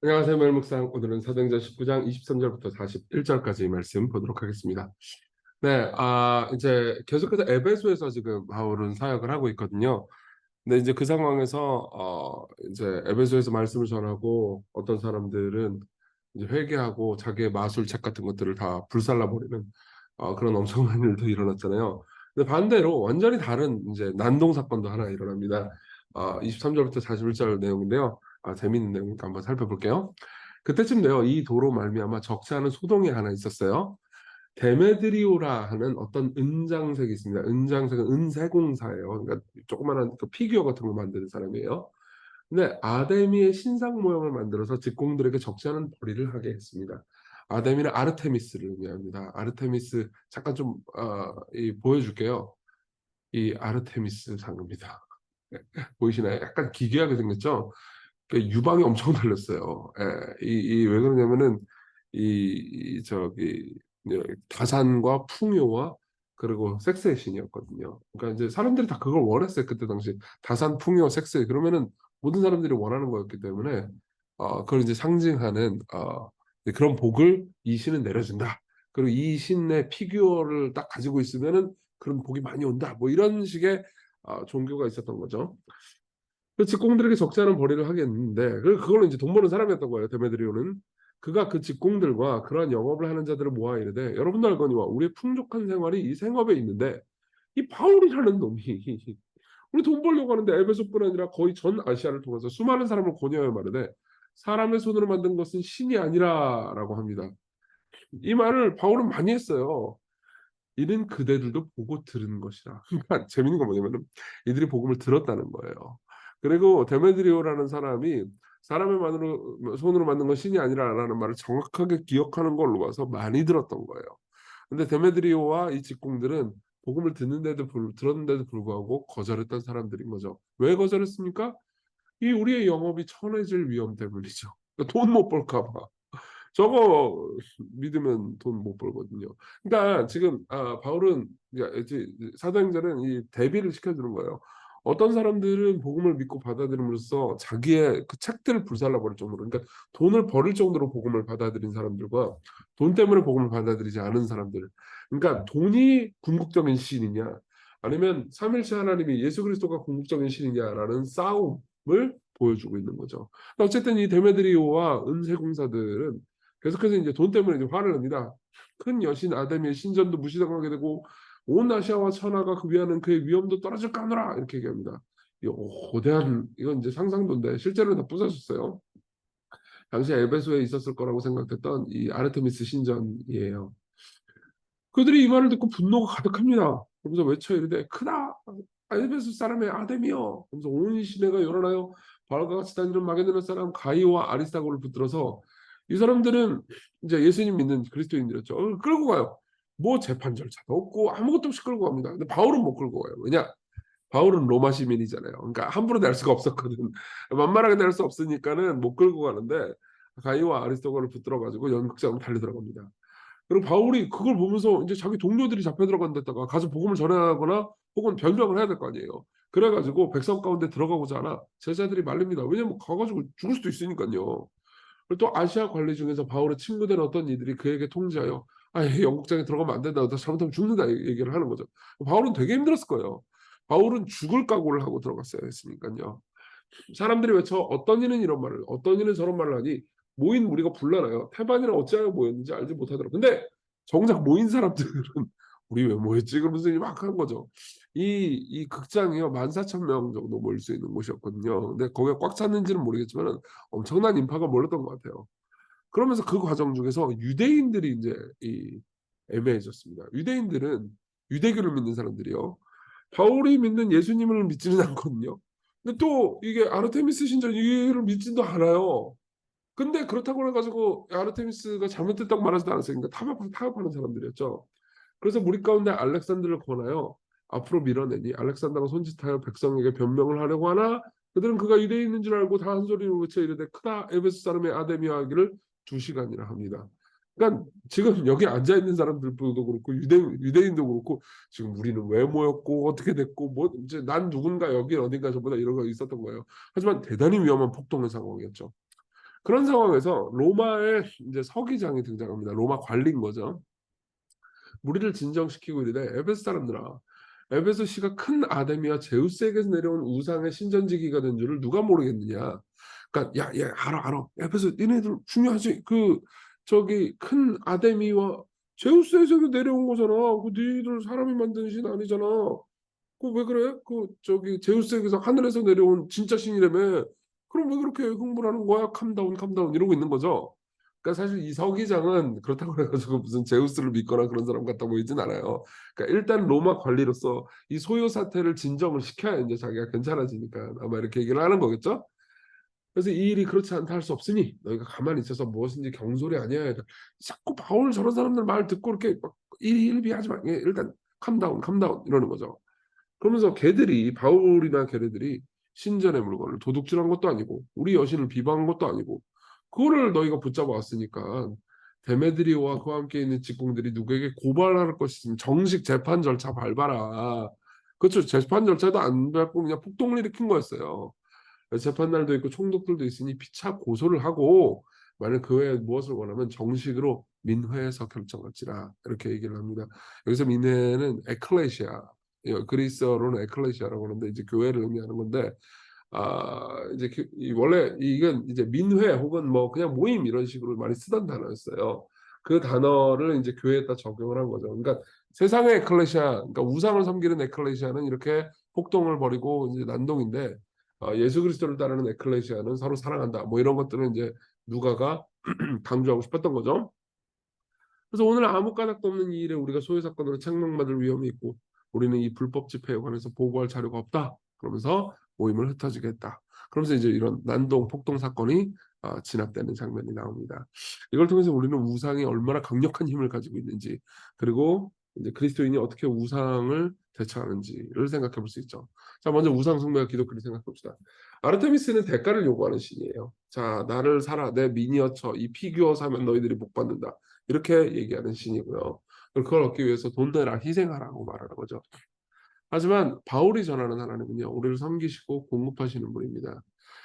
안녕하세요. 멜묵상 오늘은 사도행전 19장 23절부터 41절까지 말씀 보도록 하겠습니다. 네, 아 이제 계속해서 에베소에서 지금 바울은 사역을 하고 있거든요. 근데 이제 그 상황에서 어 이제 에베소에서 말씀을 전하고 어떤 사람들은 이제 회개하고 자기의 마술책 같은 것들을 다 불살라 버리는 어, 그런 엄청난 일도 일어났잖아요. 근데 반대로 완전히 다른 이제 난동 사건도 하나 일어납니다. 어, 23절부터 41절 내용인데요. 아, 재밌는 내용이니까 한번 살펴볼게요. 그때쯤 돼요. 이 도로 말미암아 적지 않은 소동이 하나 있었어요. 데메드리오라 하는 어떤 은장색이 있습니다. 은장색은 은세공사예요. 그러니까 조그마한 그 피규어 같은 거 만드는 사람이에요. 근데 아데미의 신상 모형을 만들어서 직공들에게 적지 않은 벌이를 하게 했습니다. 아데미는 아르테미스를 의미합니다. 아르테미스 잠깐 좀 어, 이, 보여줄게요. 이 아르테미스 상입니다. 보이시나요? 약간 기괴하게 생겼죠? 그 유방이 엄청 달렸어요. 예, 이, 이왜 그러냐면은 이, 이 저기 다산과 풍요와 그리고 섹스의 신이었거든요. 그러니까 이제 사람들이 다 그걸 원했어요 그때 당시 다산 풍요 섹스 그러면은 모든 사람들이 원하는 거였기 때문에 어 그걸 이제 상징하는 어 그런 복을 이 신은 내려준다. 그리고 이 신의 피규어를 딱 가지고 있으면은 그런 복이 많이 온다. 뭐 이런 식의 어, 종교가 있었던 거죠. 그 직공들에게 적지 않은 벌이를 하겠는데 그걸로 이제 돈 버는 사람이었던 거예요. 데메드리오는 그가 그 직공들과 그러한 영업을 하는 자들을 모아 이르되 여러분도 알거니와 우리의 풍족한 생활이 이 생업에 있는데 이 바울이라는 놈이 우리 돈 벌려고 하는데 에베소뿐 아니라 거의 전 아시아를 통해서 수많은 사람을 권유하여 말하되 사람의 손으로 만든 것은 신이 아니라라고 합니다. 이 말을 바울은 많이 했어요. 이는 그대들도 보고 들은 것이라. 그러니까 재밌는 건 뭐냐면은 이들이 복음을 들었다는 거예요. 그리고 데메드리오라는 사람이 사람의 만으로 손으로 만든 건 신이 아니라라는 말을 정확하게 기억하는 걸로 봐서 많이 들었던 거예요. 근데 데메드리오와 이 직공들은 복음을 듣는데도 불, 들었는데도 불구하고 거절했던 사람들인 거죠. 왜 거절했습니까? 이 우리의 영업이 천해질 위험 때문이죠. 돈 못 벌까 봐. 저거 믿으면 돈 못 벌거든요. 그러니까 지금 아, 바울은 사도행전은 이 대비를 시켜주는 거예요. 어떤 사람들은 복음을 믿고 받아들임으로써 자기의 그 책들을 불살라 버릴 정도로 그러니까 돈을 버릴 정도로 복음을 받아들인 사람들과 돈 때문에 복음을 받아들이지 않은 사람들 그러니까 돈이 궁극적인 신이냐 아니면 삼일체 하나님이 예수 그리스도가 궁극적인 신이냐라는 싸움을 보여주고 있는 거죠. 그러니까 어쨌든 이 데메드리오와 은세공사들은 계속해서 이제 돈 때문에 이제 화를 냅니다. 큰 여신 아데미의 신전도 무시당하게 되고 온 아시아와 천하가 그 위하는 그의 위험도 떨어질 까노라 이렇게 얘기합니다. 이 거대한 이건 이제 상상도인데 실제로 다 부서졌어요. 당시 에베소에 있었을 거라고 생각했던 이 아르테미스 신전이에요. 그들이 이 말을 듣고 분노가 가득합니다. 그러면서 외쳐 이르되 크다 에베소 사람의 아데미여. 그러면서 온 시내가 열어나요. 바울과 같이 다니는 마게도나 사람 가이오와 아리스타고를 붙들어서 이 사람들은 이제 예수님 믿는 그리스도인들이었죠. 어, 끌고 가요. 뭐 재판 절차도 없고 아무것도 없이 끌고 갑니다. 근데 바울은 못 끌고 가요. 왜냐? 바울은 로마 시민이잖아요. 그러니까 함부로 낼 수가 없었거든. 만만하게 낼 수 없으니까는 못 끌고 가는데 가이와 아리스토거를 붙들어 가지고 연극장으로 달려 들어갑니다. 그리고 바울이 그걸 보면서 이제 자기 동료들이 잡혀 들어간 데다가 가서 복음을 전하거나 혹은 변명을 해야 될 거 아니에요. 그래가지고 백성 가운데 들어가고자 하나 제자들이 말립니다. 왜냐면 가가지고 죽을 수도 있으니까요. 그리고 또 아시아 관리 중에서 바울의 친구된 어떤 이들이 그에게 통지하여 아, 영국장에 들어가면 안 된다. 잘못하면 죽는다. 얘기를 하는 거죠. 바울은 되게 힘들었을 거예요. 바울은 죽을 각오를 하고 들어갔어야 했으니까요. 사람들이 외쳐 어떤 이는 이런 말을 어떤 이는 저런 말을 하니 모인 우리가 불러나요. 태반이랑 어찌하여 모였는지 알지 못하더라. 근데 정작 모인 사람들은 우리 왜 모였지? 그러면서 막 하는 거죠. 이, 이 극장이요, 만 사천 명 정도 모일 수 있는 곳이었거든요. 근데 거기가 꽉 찼는지는 모르겠지만 엄청난 인파가 몰렸던 것 같아요. 그러면서 그 과정 중에서 유대인들이 이제 이 애매해졌습니다. 유대인들은 유대교를 믿는 사람들이요. 바울이 믿는 예수님을 믿지는 않거든요. 근데 또 이게 아르테미스 신전 이를 믿지도 않아요. 근데 그렇다고 해가지고 아르테미스가 잘못됐다고 말하지도 않았으니까 타협, 타협하는 사람들이었죠. 그래서 무리 가운데 알렉산드를 권하여 앞으로 밀어내니 알렉산더가 손짓하여 백성에게 변명을 하려고 하나 그들은 그가 유대인인 줄 알고 다 한 소리로 외쳐 이르되 크다 에베스 사람의 아데미아 하기를 두 시간이나 합니다. 그러니까 지금 여기 앉아 있는 사람들도 그렇고 유대 유대인도 그렇고 지금 우리는 왜 모였고 어떻게 됐고 뭐 이제 난 누군가 여기 어딘가 저보다 이런 거 있었던 거예요. 하지만 대단히 위험한 폭동의 상황이었죠. 그런 상황에서 로마의 이제 서기장이 등장합니다. 로마 관리인 거죠. 무리를 진정시키고 이르되 에베소 사람들아 에베소 씨가 큰 아데미와 제우스에게서 내려온 우상의 신전지기가 된 줄을 누가 모르겠느냐. 그러니까 야, 야, 알아, 알아. 에베소 니네들 중요하지. 그 저기 큰 아데미와 제우스에서 내려온 거잖아. 그 니들 사람이 만든 신 아니잖아. 그 왜 그래? 그 저기 제우스에게서 하늘에서 내려온 진짜 신이라며. 그럼 왜 그렇게 흥분하는 거야? 캄다운, 캄다운 이러고 있는 거죠. 그러니까 사실 이 서기장은 그렇다고 해가지고 무슨 제우스를 믿거나 그런 사람 같아 보이진 않아요. 그러니까 일단 로마 관리로서 이 소요 사태를 진정을 시켜야 이제 자기가 괜찮아지니까 아마 이렇게 얘기를 하는 거겠죠. 그래서 이 일이 그렇지 않다 할 수 없으니 너희가 가만히 있어서 무엇인지 경솔이 아니야. 자꾸 바울 저런 사람들 말 듣고 이렇게 막 일희일비하지 마. 예, 일단 캄다운, 캄다운 이러는 거죠. 그러면서 걔들이 바울이나 걔네들이 신전의 물건을 도둑질한 것도 아니고 우리 여신을 비방한 것도 아니고 그거를 너희가 붙잡아 왔으니까 데메드리오와 그와 함께 있는 직공들이 누구에게 고발할 것이 있으면 정식 재판 절차 밟아라. 그렇죠. 재판 절차도 안 밟고 그냥 폭동을 일으킨 거였어요. 재판 날도 있고 총독들도 있으니 피차 고소를 하고 만약 그 외에 무엇을 원하면 정식으로 민회에서 결정할지라 이렇게 얘기를 합니다. 여기서 민회는 에클레시아 예, 그리스어로는 에클레시아라고 하는데 이제 교회를 의미하는 건데 아 이제 그, 이 원래 이건 이제 민회 혹은 뭐 그냥 모임 이런 식으로 많이 쓰던 단어였어요. 그 단어를 이제 교회에다 적용을 한 거죠. 그러니까 세상의 에클레시아, 그러니까 우상을 섬기는 에클레시아는 이렇게 폭동을 벌이고 이제 난동인데 어, 예수 그리스도를 따르는 에클레시아는 서로 사랑한다. 뭐 이런 것들은 이제 누가가 강조하고 싶었던 거죠. 그래서 오늘 아무 까닭도 없는 이 일에 우리가 소유 사건으로 책망받을 위험이 있고 우리는 이 불법 집회에 관해서 보고할 자료가 없다. 그러면서 모임을 흩어지게 했다. 그러면서 이제 이런 난동 폭동 사건이 어, 진압되는 장면이 나옵니다. 이걸 통해서 우리는 우상이 얼마나 강력한 힘을 가지고 있는지 그리고 이제 그리스도인이 어떻게 우상을 대처하는지를 생각해 볼 수 있죠. 자, 먼저 우상 숭배와 기독교를 생각해 봅시다. 아르테미스는 대가를 요구하는 신이에요. 자, 나를 사라, 내 미니어처, 이 피규어 사면 너희들이 복 받는다. 이렇게 얘기하는 신이고요. 그걸 얻기 위해서 돈 내라, 희생하라고 말하는 거죠. 하지만 바울이 전하는 하나님은요, 우리를 섬기시고 공급하시는 분입니다.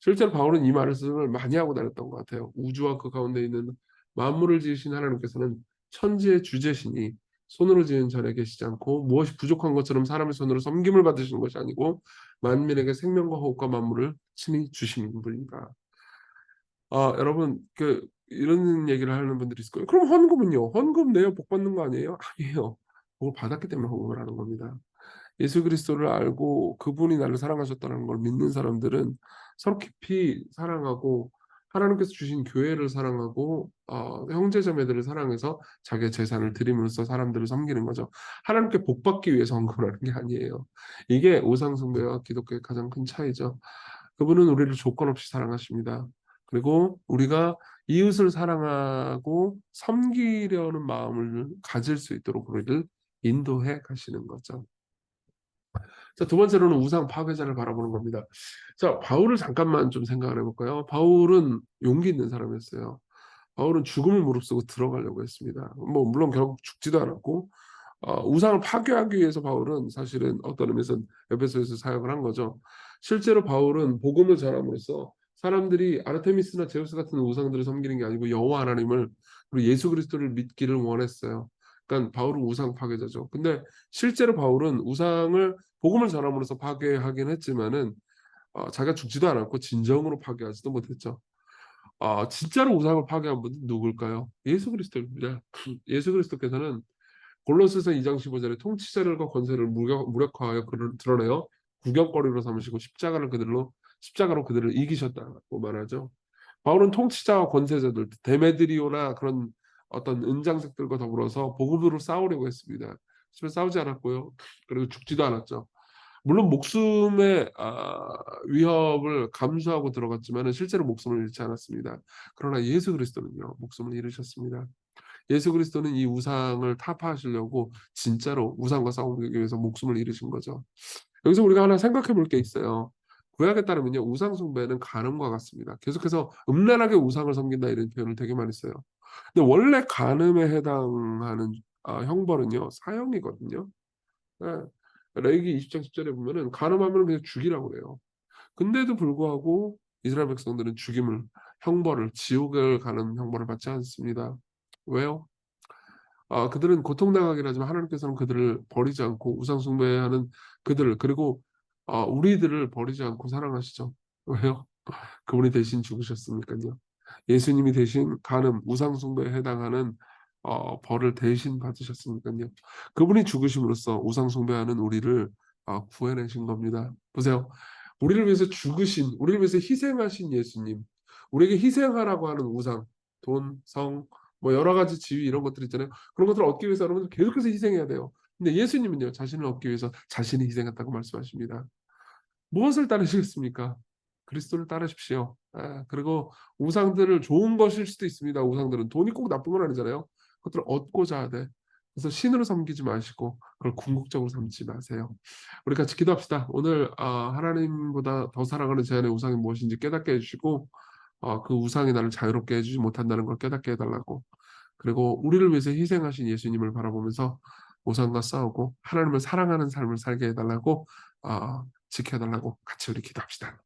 실제로 바울은 이 말씀을 많이 하고 다녔던 것 같아요. 우주와 그 가운데 있는 만물을 지으신 하나님께서는 천지의 주제시니 손으로 지은 절에 계시지 않고 무엇이 부족한 것처럼 사람의 손으로 섬김을 받으시는 것이 아니고 만민에게 생명과 호흡과 만물을 친히 주시는 분입니다. 아, 여러분 그 이런 얘기를 하는 분들이 있을 거예요. 그럼 헌금은요? 헌금 내요 복 받는 거 아니에요? 아니에요. 복을 받았기 때문에 헌금을 하는 겁니다. 예수 그리스도를 알고 그분이 나를 사랑하셨다는 걸 믿는 사람들은 서로 깊이 사랑하고 하나님께서 주신 교회를 사랑하고 어, 형제 자매들을 사랑해서 자기의 재산을 드림으로써 사람들을 섬기는 거죠. 하나님께 복 받기 위해서 헌금을 하는 게 아니에요. 이게 우상숭배와 기독교의 가장 큰 차이죠. 그분은 우리를 조건 없이 사랑하십니다. 그리고 우리가 이웃을 사랑하고 섬기려는 마음을 가질 수 있도록 우리를 인도해 가시는 거죠. 자, 두 번째로는 우상 파괴자를 바라보는 겁니다. 자, 바울을 잠깐만 좀 생각을 해볼까요? 바울은 용기 있는 사람이었어요. 바울은 죽음을 무릅쓰고 들어가려고 했습니다. 뭐 물론 결국 죽지도 않았고 어, 우상을 파괴하기 위해서 바울은 사실은 어떤 의미에서 에베소에서 사역을 한 거죠. 실제로 바울은 복음을 전함으로써 사람들이 아르테미스나 제우스 같은 우상들을 섬기는 게 아니고 여호와 하나님을 그리고 예수 그리스도를 믿기를 원했어요. 그러니까 바울은 우상 파괴자죠. 근데 실제로 바울은 우상을 복음을 전함으로써 파괴하긴 했지만은 어, 자기가 죽지도 않았고 진정으로 파괴하지도 못했죠. 어, 진짜로 우상을 파괴한 분은 누굴까요? 예수 그리스도입니다. 예수 그리스도께서는 골로새서 2장 15절에 통치자들과 권세를 무력, 무력화하여 그를 드러내어 구경거리로 삼으시고 십자가를 그들로 십자가로 그들을 이기셨다고 말하죠. 바울은 통치자와 권세자들 데메드리오나 그런 어떤 은장색들과 더불어서 복음으로 싸우려고 했습니다. 하지만 싸우지 않았고요. 그리고 죽지도 않았죠. 물론 목숨의 아, 위협을 감수하고 들어갔지만 실제로 목숨을 잃지 않았습니다. 그러나 예수 그리스도는요 목숨을 잃으셨습니다. 예수 그리스도는 이 우상을 타파하시려고 진짜로 우상과 싸우기 위해서 목숨을 잃으신 거죠. 여기서 우리가 하나 생각해 볼 게 있어요. 구약에 따르면요 우상 숭배는 간음과 같습니다. 계속해서 음란하게 우상을 섬긴다 이런 표현을 되게 많이 써요. 근데 원래 간음에 해당하는 아, 형벌은요 사형이거든요. 네. 레이기 20장 10절에 보면은 간음하면 그냥 죽이라고 그래요. 근데도 불구하고 이스라엘 백성들은 죽임을 형벌을 지옥을 가는 형벌을 받지 않습니다. 왜요? 아, 그들은 고통당하긴 하지만 하나님께서는 그들을 버리지 않고 우상 숭배하는 그들을 그리고 아, 우리들을 버리지 않고 사랑하시죠. 왜요? 그분이 대신 죽으셨으니까요. 예수님이 대신 간음 우상 숭배에 해당하는 어, 벌을 대신 받으셨으니까요. 그분이 죽으심으로써 우상 숭배하는 우리를 아, 구해내신 겁니다. 보세요. 우리를 위해서 죽으신, 우리를 위해서 희생하신 예수님, 우리에게 희생하라고 하는 우상, 돈, 성, 뭐 여러 가지 지위 이런 것들 있잖아요. 그런 것들을 얻기 위해서 여러분 계속해서 희생해야 돼요. 근데 예수님은요, 자신을 얻기 위해서 자신이 희생했다고 말씀하십니다. 무엇을 따르시겠습니까? 그리스도를 따르십시오. 아, 그리고 우상들을 좋은 것일 수도 있습니다. 우상들은 돈이 꼭 나쁜 건 아니잖아요. 그것들을 얻고자 하되 그래서 신으로 섬기지 마시고 그걸 궁극적으로 삼지 마세요. 우리 같이 기도합시다. 오늘 아, 하나님보다 더 사랑하는 제 안의 우상이 무엇인지 깨닫게 해주시고 아, 그 우상이 나를 자유롭게 해주지 못한다는 걸 깨닫게 해달라고 그리고 우리를 위해서 희생하신 예수님을 바라보면서 우상과 싸우고 하나님을 사랑하는 삶을 살게 해달라고 아, 지켜달라고 같이 우리 기도합시다.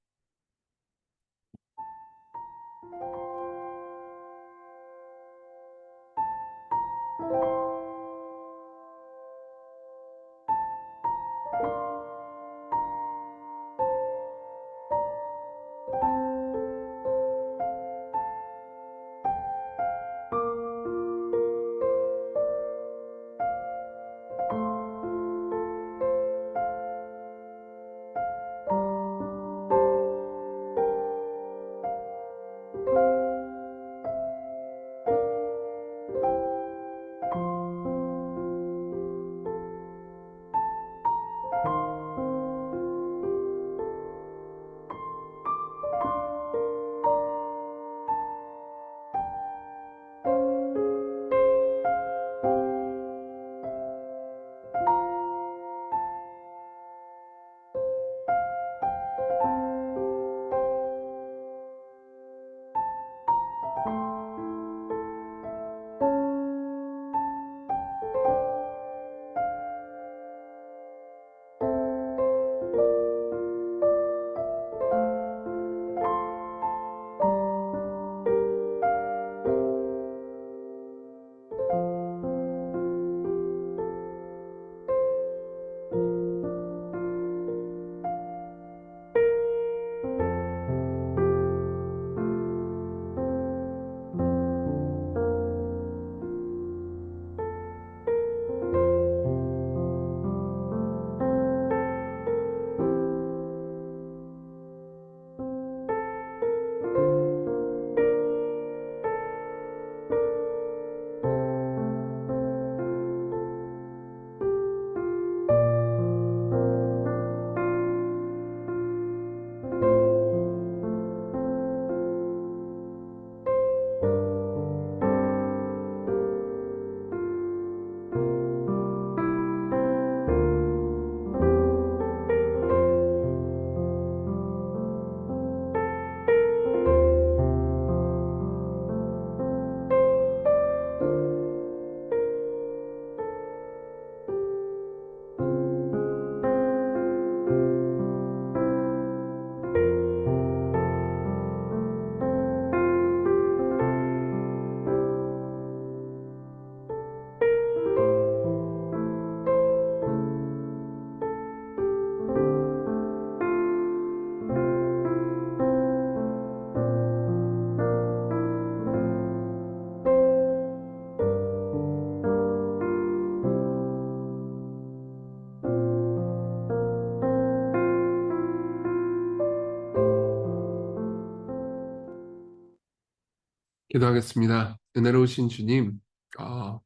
기도하겠습니다. 은혜로우신 주님, 아,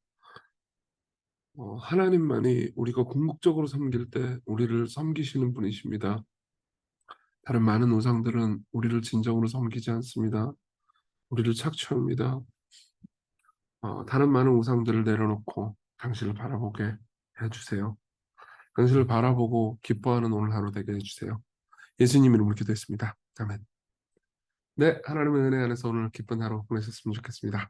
어, 하나님만이 우리가 궁극적으로 섬길 때 우리를 섬기시는 분이십니다. 다른 많은 우상들은 우리를 진정으로 섬기지 않습니다. 우리를 착취합니다. 어, 다른 많은 우상들을 내려놓고 당신을 바라보게 해주세요. 당신을 바라보고 기뻐하는 오늘 하루 되게 해주세요. 예수님 이름으로 기도했습니다. 아멘. 네, 하나님의 은혜 안에서 오늘 기쁜 하루 보내셨으면 좋겠습니다.